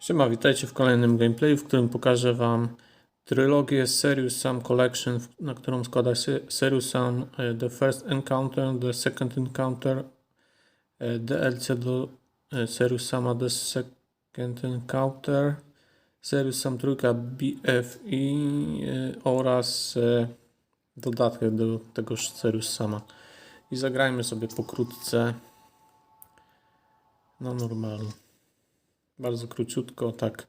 Siema, witajcie w kolejnym gameplayu, w którym pokażę Wam trylogię Serious Sam Collection, na którą składa się Serious Sam e, The First Encounter, The Second Encounter, e, DLC do e, Serious Sama The Second Encounter, Serious Sam trójka BFI oraz dodatek do tegoż Serious Sama. I zagrajmy sobie pokrótce na normalu. Bardzo króciutko, tak.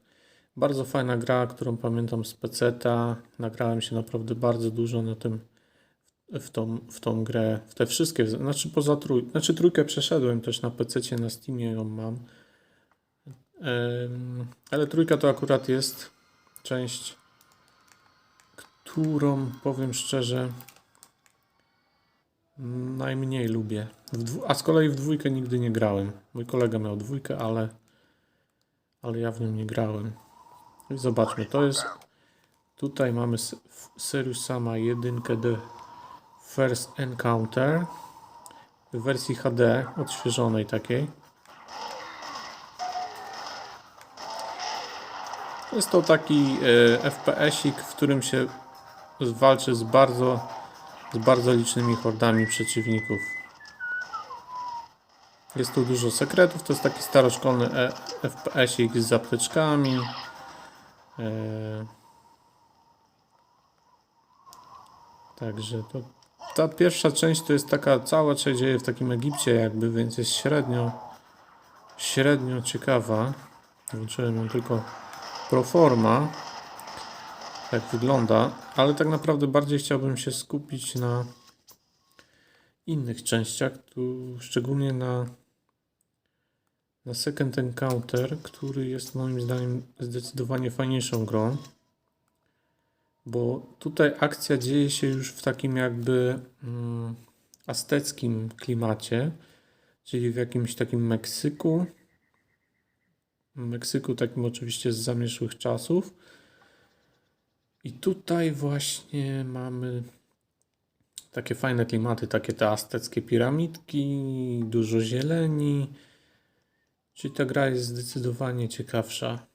Bardzo fajna gra, którą pamiętam z peceta. Nagrałem się naprawdę bardzo dużo na tym, w tą, w tą grę, w te wszystkie, znaczy poza trój, znaczy trójkę przeszedłem też na pececie, na Steamie ją mam. Ale trójka to akurat jest część, którą powiem szczerze najmniej lubię. A z kolei w dwójkę nigdy nie grałem. Mój kolega miał dwójkę, ale ale ja w nim nie grałem. Zobaczmy, to jest. Tutaj mamy Serious Sama jedynkę The First Encounter w wersji HD, odświeżonej takiej. Jest to taki e, FPS-ik, w którym się walczy z bardzo, z bardzo licznymi hordami przeciwników. Jest tu dużo sekretów, to jest taki staroszkolny e- FPS-ik z apteczkami. E, Także to, ta pierwsza część to jest taka, cała się dzieje w takim Egipcie jakby, więc jest średnio, średnio ciekawa. Włączyłem ją tylko pro forma, jak wygląda, ale tak naprawdę bardziej chciałbym się skupić na innych częściach, tu szczególnie na na Second Encounter, który jest moim zdaniem zdecydowanie fajniejszą grą, bo tutaj akcja dzieje się już w takim jakby mm, azteckim klimacie, czyli w jakimś takim Meksyku. Meksyku takim oczywiście z zamierzchłych czasów. I tutaj właśnie mamy takie fajne klimaty, takie te azteckie piramidki, dużo zieleni. Czyli ta gra jest zdecydowanie ciekawsza.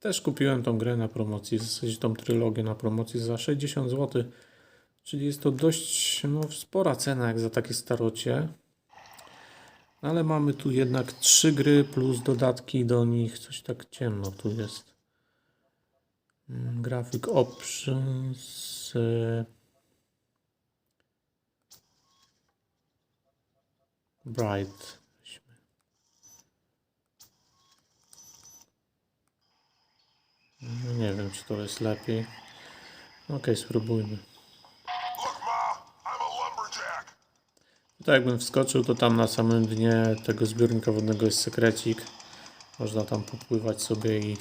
Też kupiłem tą grę na promocji, w zasadzie tą trylogię na promocji za 60 zł. Czyli jest to dość no, spora cena jak za takie starocie. Ale mamy tu jednak trzy gry plus dodatki do nich. Coś tak ciemno tu jest. Mm, Graphic options. e, Bright. No nie wiem, czy to jest lepiej. Spróbujmy. I'm a lumberjack. Tutaj jakbym wskoczył, to tam na samym dnie tego zbiornika wodnego jest sekrecik. Można tam popływać sobie i...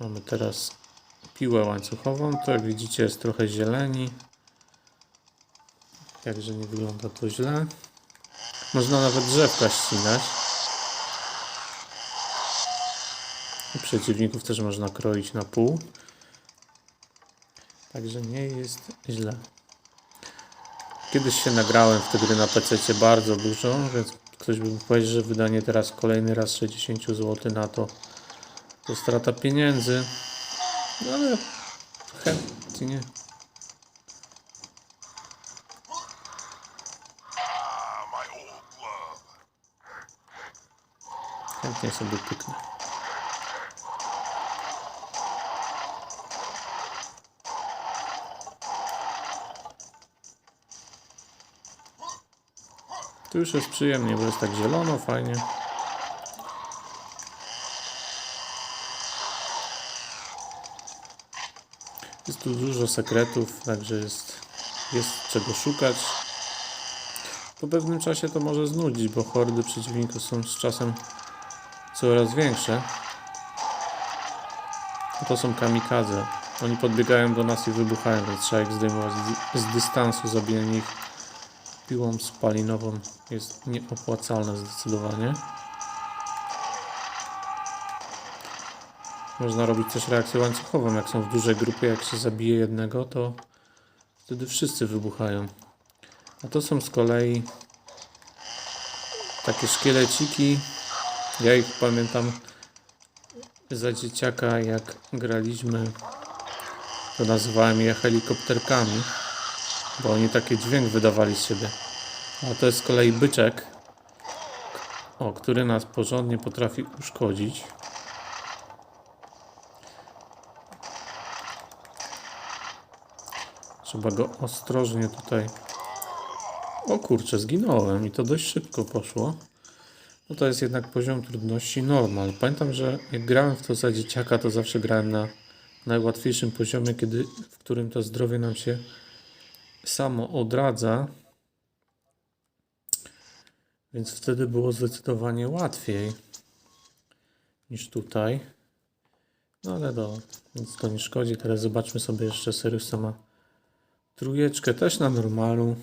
Mamy teraz piłę łańcuchową. To jak widzicie jest trochę zieleni. Jakże nie wygląda to źle. Można nawet drzewka ścinać. I przeciwników też można kroić na pół. Także nie jest źle. Kiedyś się nagrałem w na PC bardzo dużo, więc ktoś by mógł powiedzieć, że wydanie teraz kolejny raz 60 zł na to to strata pieniędzy. No ale chętnie. Chętnie sobie pyknę. Już jest przyjemnie, bo jest tak zielono, fajnie. Jest tu dużo sekretów, także jest, jest czego szukać. Po pewnym czasie to może znudzić, bo hordy przeciwników są z czasem coraz większe. To są kamikadze. Oni podbiegają do nas i wybuchają, więc trzeba ich zdejmować z, z dystansu. Zabijanie ich piłą spalinową jest nieopłacalne zdecydowanie. Można robić też reakcję łańcuchową. Jak są w dużej grupie, jak się zabije jednego, to wtedy wszyscy wybuchają. A to są z kolei takie szkieleciki. Ja ich pamiętam za dzieciaka, jak graliśmy, to nazywałem je helikopterkami, bo oni taki dźwięk wydawali z siebie. A to jest z kolei byczek, o, który nas porządnie potrafi uszkodzić. Trzeba go ostrożnie tutaj. O kurczę, zginąłem i to dość szybko poszło. No to jest jednak poziom trudności normal. Pamiętam, że jak grałem w to za dzieciaka, to zawsze grałem na najłatwiejszym poziomie, kiedy, w którym to zdrowie nam się samo odradza. Więc wtedy było zdecydowanie łatwiej niż tutaj. No ale do, nic to nie szkodzi. Teraz zobaczmy sobie jeszcze Seriusa ma trójeczkę też na normalu.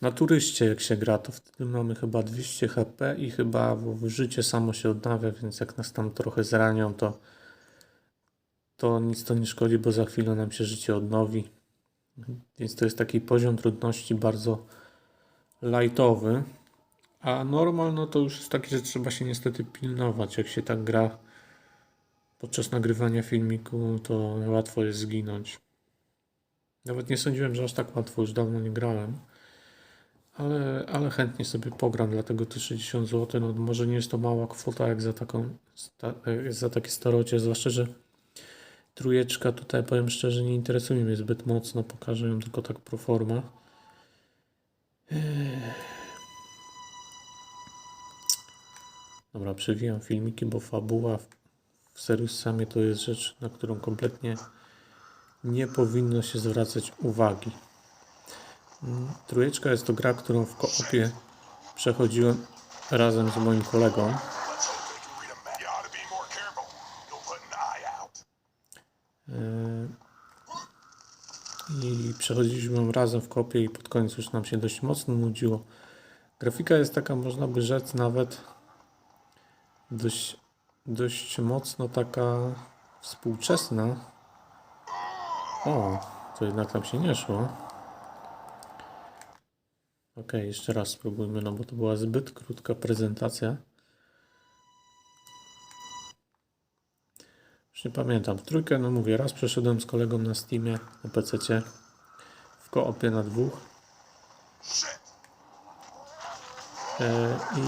Na turyście jak się gra, to wtedy mamy chyba 200 HP i chyba życie samo się odnawia, więc jak nas tam trochę zranią, to to nic to nie szkodzi, bo za chwilę nam się życie odnowi. Więc to jest taki poziom trudności bardzo lightowy. A normal, no to już jest taki, że trzeba się niestety pilnować. Jak się tak gra podczas nagrywania filmiku, to łatwo jest zginąć. Nawet nie sądziłem, że aż tak łatwo, już dawno nie grałem. Ale, ale chętnie sobie pogram, dlatego te 60 zł, no może nie jest to mała kwota jak za taką, za takie starocie, zwłaszcza, że trójeczka tutaj, powiem szczerze, nie interesuje mnie zbyt mocno, pokażę ją tylko tak pro forma. Dobra, przewijam filmiki, bo fabuła w, Samie to jest rzecz, na którą kompletnie nie powinno się zwracać uwagi. Mm, Trójeczka jest to gra, którą w koopie przechodziłem razem z moim kolegą. Przechodziliśmy ją razem w kopie i pod koniec już nam się dość mocno nudziło. Grafika jest taka, można by rzec, nawet dość, dość mocno taka współczesna. O, to jednak tam się nie szło. Ok, jeszcze raz spróbujmy, no bo to była zbyt krótka prezentacja. Już nie pamiętam. W trójkę, no mówię, raz przeszedłem z kolegą na Steamie, na PC, w koopie na dwóch. E, I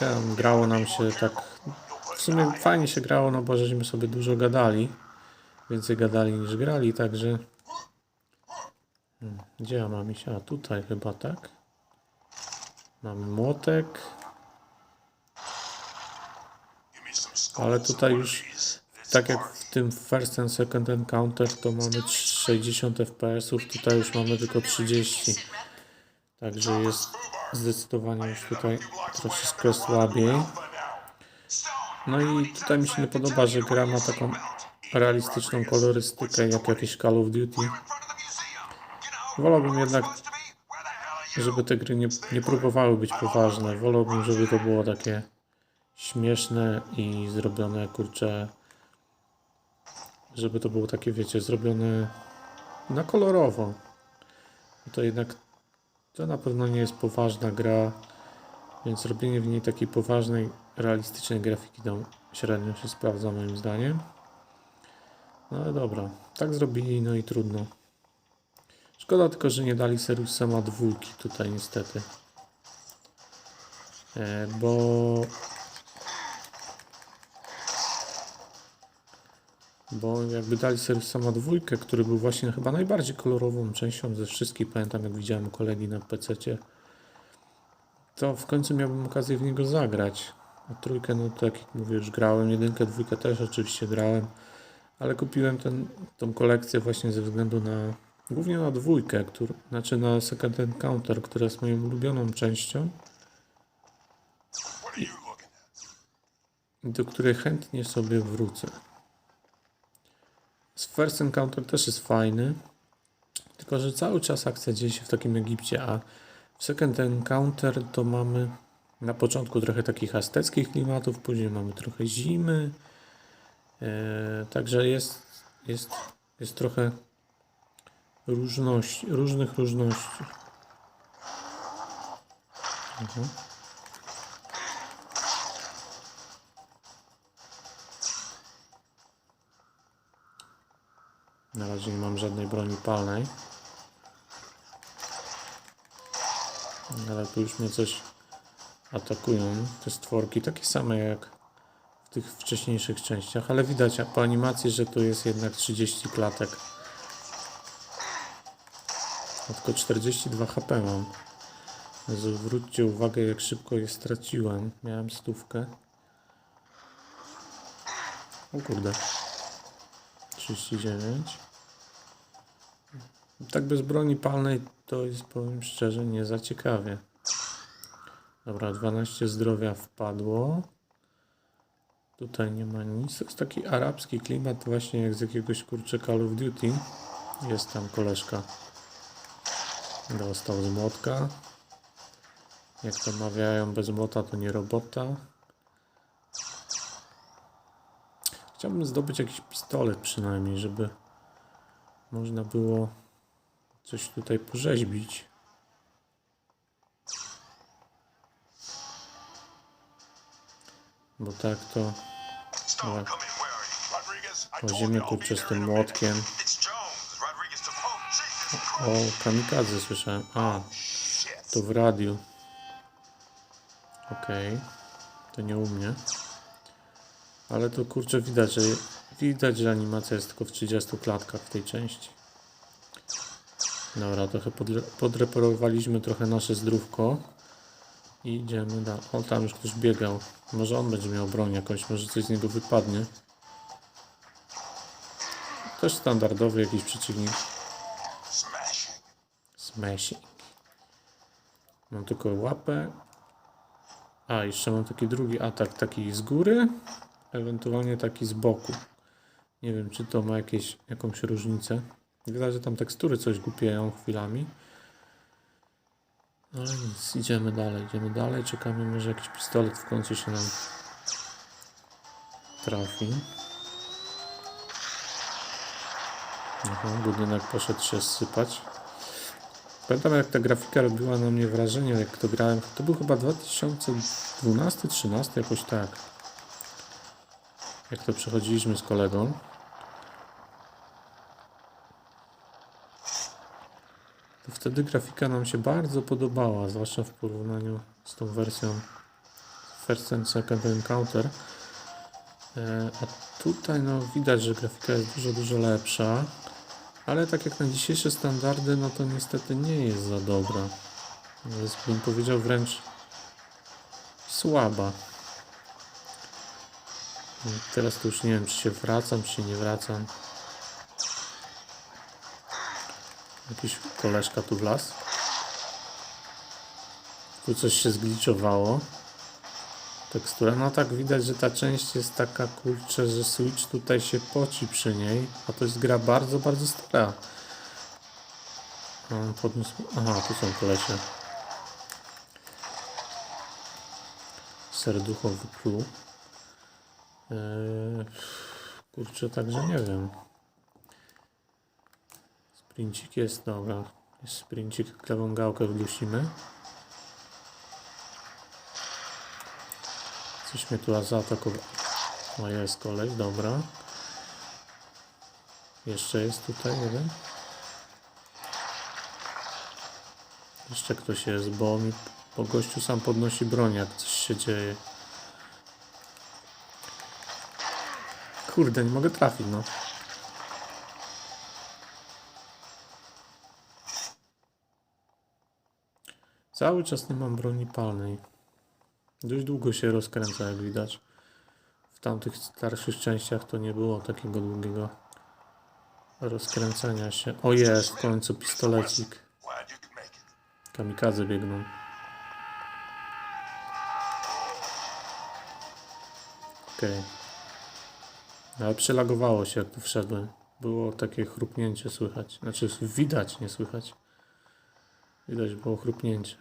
tam grało nam się tak. W sumie fajnie się grało, no bo żeśmy sobie dużo gadali. Więcej gadali niż grali, także. Hmm, Gdzie ja mam iść? A tutaj chyba, tak? Mam młotek, ale tutaj już tak jak w tym First and Second Encounter to mamy 60 fps, tutaj już mamy tylko 30. Także jest zdecydowanie już tutaj troszeczkę słabiej. No i tutaj mi się nie podoba, że gra ma taką realistyczną kolorystykę jak jakieś Call of Duty. Wolałbym jednak, żeby te gry nie, nie próbowały być poważne. Wolałbym, żeby to było takie śmieszne i zrobione, kurczę, żeby to było takie, wiecie, zrobione na kolorowo. To jednak to na pewno nie jest poważna gra, więc robienie w niej takiej poważnej, realistycznej grafiki to średnio się sprawdza moim zdaniem. No ale dobra, tak zrobili, no i trudno. Szkoda tylko, że nie dali Serious Sama dwójki tutaj niestety. E, bo Bo jakby dali Serious Sama dwójkę, który był właśnie chyba najbardziej kolorową częścią ze wszystkich, pamiętam jak widziałem kolegi na PC, to w końcu miałbym okazję w niego zagrać. A trójkę, no tak jak mówię, już grałem, jedynkę, dwójkę też oczywiście grałem, ale kupiłem ten, tą kolekcję właśnie ze względu na, głównie na dwójkę, który, znaczy na Second Encounter, która jest moją ulubioną częścią, at? do której chętnie sobie wrócę. First Encounter też jest fajny, tylko że cały czas akcja dzieje się w takim Egipcie, a w Second Encounter to mamy na początku trochę takich azteckich klimatów, później mamy trochę zimy, e, także jest, jest, jest trochę różności, różnych różności. Mhm. Na razie nie mam żadnej broni palnej. Ale tu już mnie coś atakują. Te stworki takie same jak w tych wcześniejszych częściach, ale widać po animacji, że tu jest jednak 30 klatek. A tylko 42 HP mam. Zwróćcie uwagę, jak szybko je straciłem. Miałem stówkę. O kurde. 39. Tak bez broni palnej to jest, powiem szczerze, nie za ciekawie. Dobra, 12 zdrowia wpadło. Tutaj nie ma nic. To jest taki arabski klimat, właśnie jak z jakiegoś kurczę Call of Duty. Jest tam koleżka. Dostał z młotka. Jak to mawiają, bez młota to nie robota. Chciałbym zdobyć jakiś pistolet przynajmniej, żeby można było coś tutaj porzeźbić. Bo tak to Stone, Dobra. come in. Where are you? Rodriguez, I told Chodzimy you I'll be kurczę z there tym młotkiem. Christ. O, kamikadze słyszałem. A, to w radiu. Okej. To nie u mnie. Ale to kurczę widać, że widać, że animacja jest tylko w 30 klatkach w tej części. Dobra, trochę podre- podreperowaliśmy trochę nasze zdrówko. I idziemy dalej. O, tam już ktoś biegał. Może on będzie miał broń jakąś, może coś z niego wypadnie. Też standardowy jakiś przeciwnik. Smashing. Smashing. Mam tylko łapę. A, jeszcze mam taki drugi atak, taki z góry, ewentualnie taki z boku. Nie wiem, czy to ma jakieś, jakąś różnicę. Widać, że tam tekstury coś głupieją chwilami. No ale nic, idziemy dalej, idziemy dalej. Czekamy, może jakiś pistolet w końcu się nam trafi. Aha, budynek poszedł się sypać. Pamiętam jak ta grafika robiła na mnie wrażenie, jak to grałem. To był chyba 2012-13, jakoś tak. Jak to przechodziliśmy z kolegą. To wtedy grafika nam się bardzo podobała, zwłaszcza w porównaniu z tą wersją First and Second Encounter. E, A tutaj no widać, że grafika jest dużo, dużo lepsza. Ale tak jak na dzisiejsze standardy, no to niestety nie jest za dobra. Jest, bym powiedział wręcz słaba. I Teraz to już nie wiem, czy się wracam, czy nie wracam. Jakiś koleżka tu wlazł. Tu coś się zgliczowało. Tekstura, no tak widać, że ta część jest taka kurczę, że Switch tutaj się poci przy niej, a to jest gra bardzo, bardzo stara. On podniósł... Aha, tu są kolesie. Serducho wypluł. Eee, kurczę, także nie wiem. Sprincik jest, dobra. Jest sprincik, lewą gałkę wdusimy. Coś mnie tu zaatakował. O, jest kolej, dobra. Jeszcze jest tutaj jeden. Jeszcze ktoś jest, bo mi po gościu sam podnosi broń, jak coś się dzieje. Kurde, nie mogę trafić, no. Cały czas nie mam broni palnej. Dość długo się rozkręca, jak widać. W tamtych starszych częściach to nie było takiego długiego rozkręcania się. O jest, w końcu pistolecik. Kamikadze biegną. Okej. Ale przelagowało się, jak tu wszedłem. Było takie chrupnięcie słychać. Znaczy widać, nie słychać. Widać było chrupnięcie.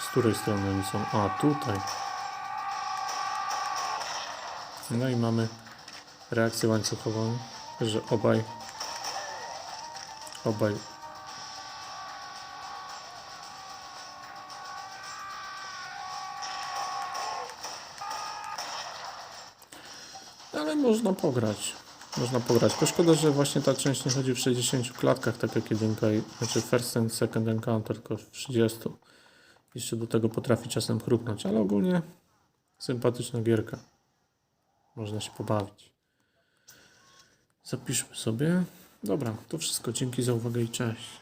Z której strony oni są? A, tutaj. No i mamy reakcję łańcuchową, że obaj obaj Ale można pograć. Można pograć. Tylko szkoda, że właśnie ta część nie chodzi w 60 klatkach, tak jak jedynka, znaczy first and second encounter, tylko w 30. Jeszcze do tego potrafi czasem chrupnąć, ale ogólnie sympatyczna gierka. Można się pobawić. Zapiszmy sobie. Dobra, to wszystko. Dzięki za uwagę i cześć.